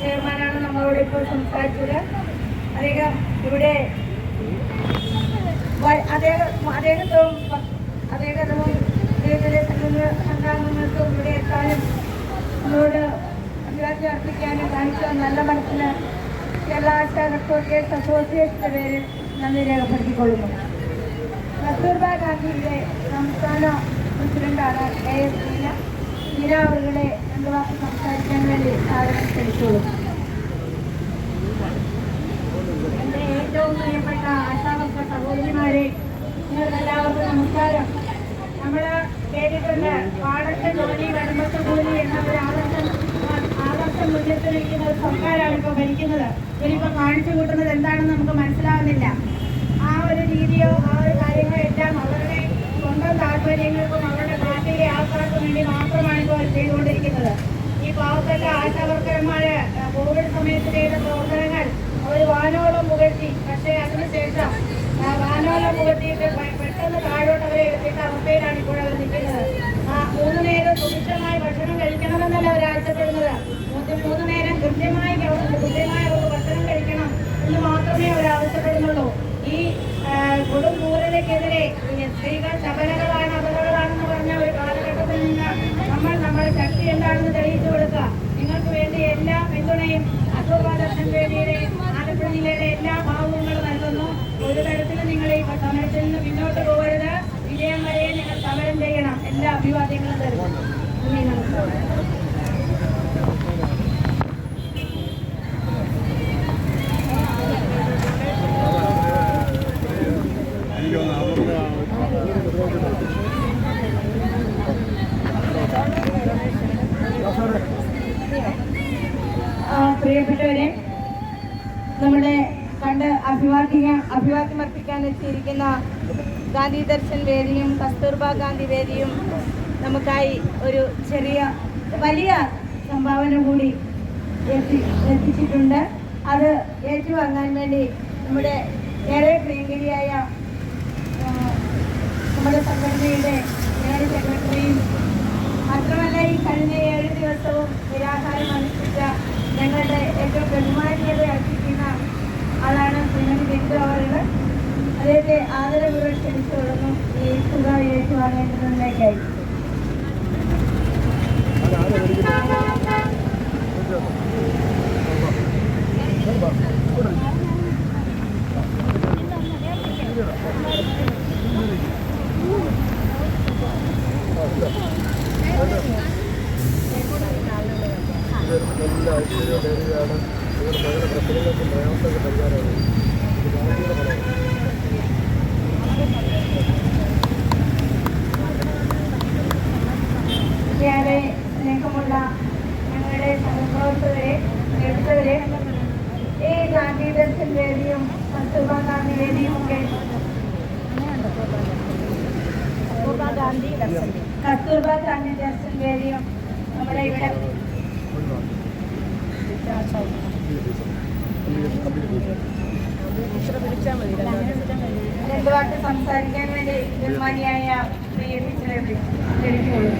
ചെയർമാനാണ് നമ്മളോട് ഇപ്പോൾ സംസാരിച്ചത്. അദ്ദേഹം ഇവിടെ അദ്ദേഹം അദ്ദേഹത്തും അദ്ദേഹവും അദ്ദേഹത്തിന്റെ സംഘ- സംഘാംഗങ്ങൾക്കും ഇവിടെ എത്താനും നമ്മളോട് അഭിവാദ്യം അർപ്പിക്കാനും കാണിച്ച നല്ല മനസ്സിന് കേരള ആശാ വർക്കേഴ്സ് അസോസിയേഷന്റെ പേരിൽ നന്ദി രേഖപ്പെടുത്തിക്കൊള്ളുന്നു. കസ്തൂർബ ഗാന്ധിയുടെ സംസ്ഥാന പ്രസിഡന്റാണ്. എ. എസ്. ലീന അവരുടെ രണ്ട് വാക്ക് സംസാരിക്കാൻ വേണ്ടി സാധനം ക്ഷണിച്ചോളും എന്റെ ഏറ്റവും നമസ്കാരം. നമ്മൾ കേട്ടിട്ടുണ്ട് പാടത്തെ ജോലി കടമ്പത്തെ ജോലി എന്ന ഒരു ആദർശം ആദർശം മുന്നേറ്റ് നിൽക്കുന്ന ഒരു കാണിച്ചു കൂട്ടുന്നത് എന്താണെന്ന് നമുക്ക് മനസ്സിലാവുന്നില്ല. ആ ഒരു രീതിയോ ആ ഒരു കാര്യങ്ങളോ എല്ലാം അവരുടെ സ്വന്തം താല്പര്യങ്ങൾക്കും അവരുടെ പാർട്ടിയിലെ ആൾക്കാർക്കും വേണ്ടി മാത്രമാണ് ഇപ്പോൾ അവർ ചെയ്തുകൊണ്ടിരിക്കുന്നത് ഈ പാവപ്പെട്ട ആശാവർക്കന്മാര് കോവിഡ് സമയത്ത് ചെയ്ത പ്രവർത്തനങ്ങൾ അവർ വാനോളം പുകഴ്ത്തി. പക്ഷേ അതിനുശേഷം വാനോളം പുകഴ്ത്തിയിട്ട് പെട്ടെന്ന് താഴോട്ട് അവരെ എത്തിയിട്ട് അവസ്ഥയിലാണ് ഇപ്പോൾ അവർ നിൽക്കുന്നത്. ആ മൂന്ന് നേരം സുഭിക്ഷമായി ഭക്ഷണം കഴിക്കണമെന്നല്ല അവർ ആവശ്യപ്പെടുന്നത്. മൂന്ന് നേരം കൃത്യമായി കൃത്യമായി അവർക്ക് ഭക്ഷണം കഴിക്കണം എന്ന് മാത്രമേ അവർ ആവശ്യപ്പെടുന്നുള്ളൂ. ഈ കൊടും ഈ സ്ത്രീകൾ ശബലകളാണ് അപകടങ്ങളാണെന്ന് പറഞ്ഞ ഒരു കാലഘട്ടത്തിൽ നിന്ന് നമ്മൾ നമ്മുടെ ശക്തി എന്താണെന്ന് തെളിയിച്ചു കൊടുക്കുക നിങ്ങൾക്ക് വേണ്ടി എല്ലാ പിന്തുണയും വേദിയുടെ ആലപ്പുഴ ജില്ലയിലെ എല്ലാ ഭാവങ്ങളും നൽകുന്നു. ഒരു തരത്തിലും നിങ്ങൾ ഈ സമരത്തിൽ നിന്ന് പിന്നോട്ട് പോകരുത്. വിജയം വരെ നിങ്ങൾ സമരം ചെയ്യണം. എല്ലാ അഭിവാദ്യങ്ങളും തരുന്നു. പ്രിയപ്പെട്ടവരെ നമ്മുടെ കണ്ട് അഭിവാദ്യ അഭിവാദ്യമർപ്പിക്കാൻ എത്തിയിരിക്കുന്ന ഗാന്ധി ദർശൻ വേദിയും കസ്തൂർബ ഗാന്ധി വേദിയും നമുക്കായി ഒരു ചെറിയ വലിയ സംഭാവന കൂടി എത്തി എത്തിച്ചിട്ടുണ്ട്. അത് ഏറ്റുവാങ്ങാൻ വേണ്ടി നമ്മുടെ ഏറെ പ്രിയങ്കരിയായ നമ്മുടെ സംഘടനയുടെ ജനറൽ സെക്രട്ടറിയും മാത്രമല്ല ഈ കഴിഞ്ഞ ഏഴ് ദിവസവും നിരാഹാരം അനുഷ്ഠിച്ച ഞങ്ങളുടെ ഏറ്റവും ബഹുമാനീയത അർപ്പിക്കുന്ന അദ്ദേഹത്തെ ആദരവുകൾ ക്ഷണിച്ചു തുടങ്ങും ഈ തുക ഏറ്റുവാങ്ങേണ്ടതിലേക്കായി എല്ലാ ഐശ്വര്യവും നേരുകയാണ് ഇവർ മകളുടെ പ്രശ്നങ്ങൾക്കും പ്രയാസങ്ങൾക്ക് പരിഹാരമാണ്. ഏറെ സ്നേഹമുള്ള ഞങ്ങളുടെ സഹപ്രവർത്തകരെ എടുത്തവരെ ഈ ഗാന്ധി ദർശൻ വേദിയും കസ്തൂർബ ഗാന്ധി വേദിയും ഒക്കെ കസ്തൂർബ ഗാന്ധി ദർശൻ വേദിയും നമ്മുടെ ഇവിടെ രണ്ടു വാക്ക് സംസാരിക്കാൻ വേണ്ടി ബഹുമാനിയായ പ്രിയ ടീച്ചറെ ക്ഷണിച്ചോളൂ